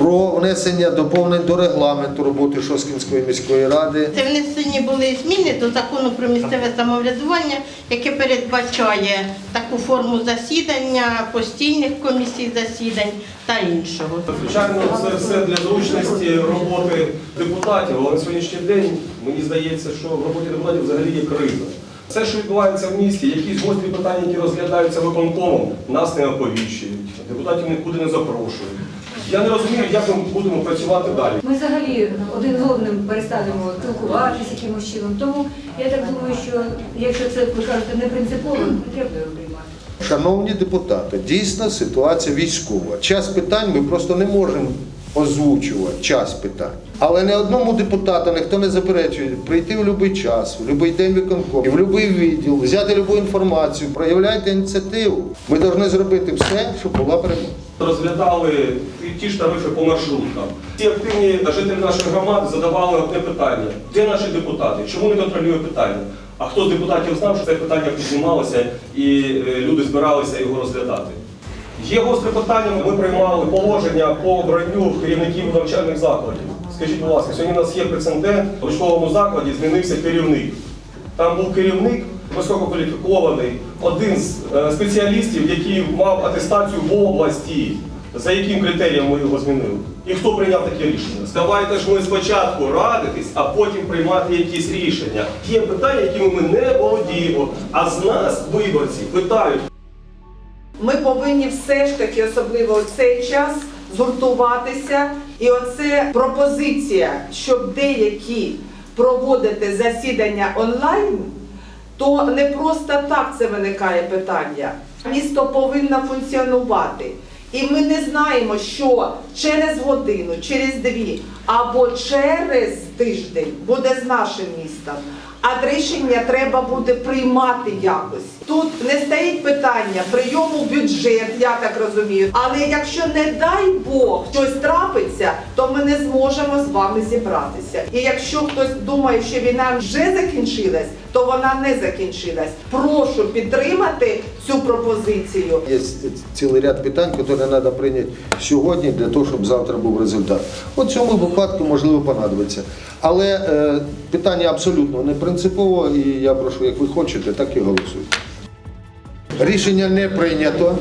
про внесення доповнень до регламенту роботи Шоскінської міської ради. Це внесені були зміни до закону про місцеве самоврядування, яке передбачає таку форму засідання, постійних комісій засідань та іншого. Звичайно, це все для зручності роботи депутатів, але на сьогоднішній день мені здається, що в роботі депутатів взагалі є криза. Все, що відбувається в місті, якісь гострі питання, які розглядаються виконкомом, нас не оповіщують, депутатів нікуди не запрошують. Я не розумію, як ми будемо працювати далі. Ми взагалі один з одним перестанемо спілкуватися якимось чином. Тому я так думаю, що якщо це ви кажете не принципово, не треба його приймати. Шановні депутати, дійсно ситуація військова. Час питань ми просто не можемо озвучувати час питань. Але не одному депутату ніхто не заперечує прийти в будь-який час, в будь-який день виконкому, в будь-який відділ, взяти будь-яку інформацію, проявляйте ініціативу. Ми повинні зробити все, щоб була перемога. Розглядали ті ж тарифи по маршруткам. Ті активні жителі нашої громади задавали одне питання: де наші депутати? Чому не контролює питання? А хто з депутатів знав, що це питання піднімалося і е, люди збиралися його розглядати? Є гостре питання, ми приймали положення по обранню керівників навчальних закладів. Скажіть, будь ласка, сьогодні у нас є прецедент, в учбовому закладі змінився керівник. Там був керівник висококваліфікований, один з е, спеціалістів, який мав атестацію в області. За яким критерієм ми його змінили? І хто прийняв таке рішення? Давайте ж ми спочатку радитись, а потім приймати якісь рішення. Є питання, якими ми не володіємо, а з нас виборці питають. Ми повинні все ж таки, особливо в цей час, згуртуватися. І оце пропозиція, щоб деякі проводити засідання онлайн, то не просто так це виникає питання. Місто повинно функціонувати. І ми не знаємо, що через годину, через дві або через тиждень буде з нашим містом. А рішення треба буде приймати якось. Тут не стоїть питання прийому бюджет, я так розумію. Але якщо не дай Бог щось трапиться, то ми не зможемо з вами зібратися. І якщо хтось думає, що війна вже закінчилась, то вона не закінчилась. Прошу підтримати цю пропозицію. Є цілий ряд питань, які треба прийняти сьогодні для того, щоб завтра був результат. От цьому випадку можливо понадобиться. Але е, питання абсолютно не принципово, і я прошу, як ви хочете, так і голосуйте. Рішення не прийнято.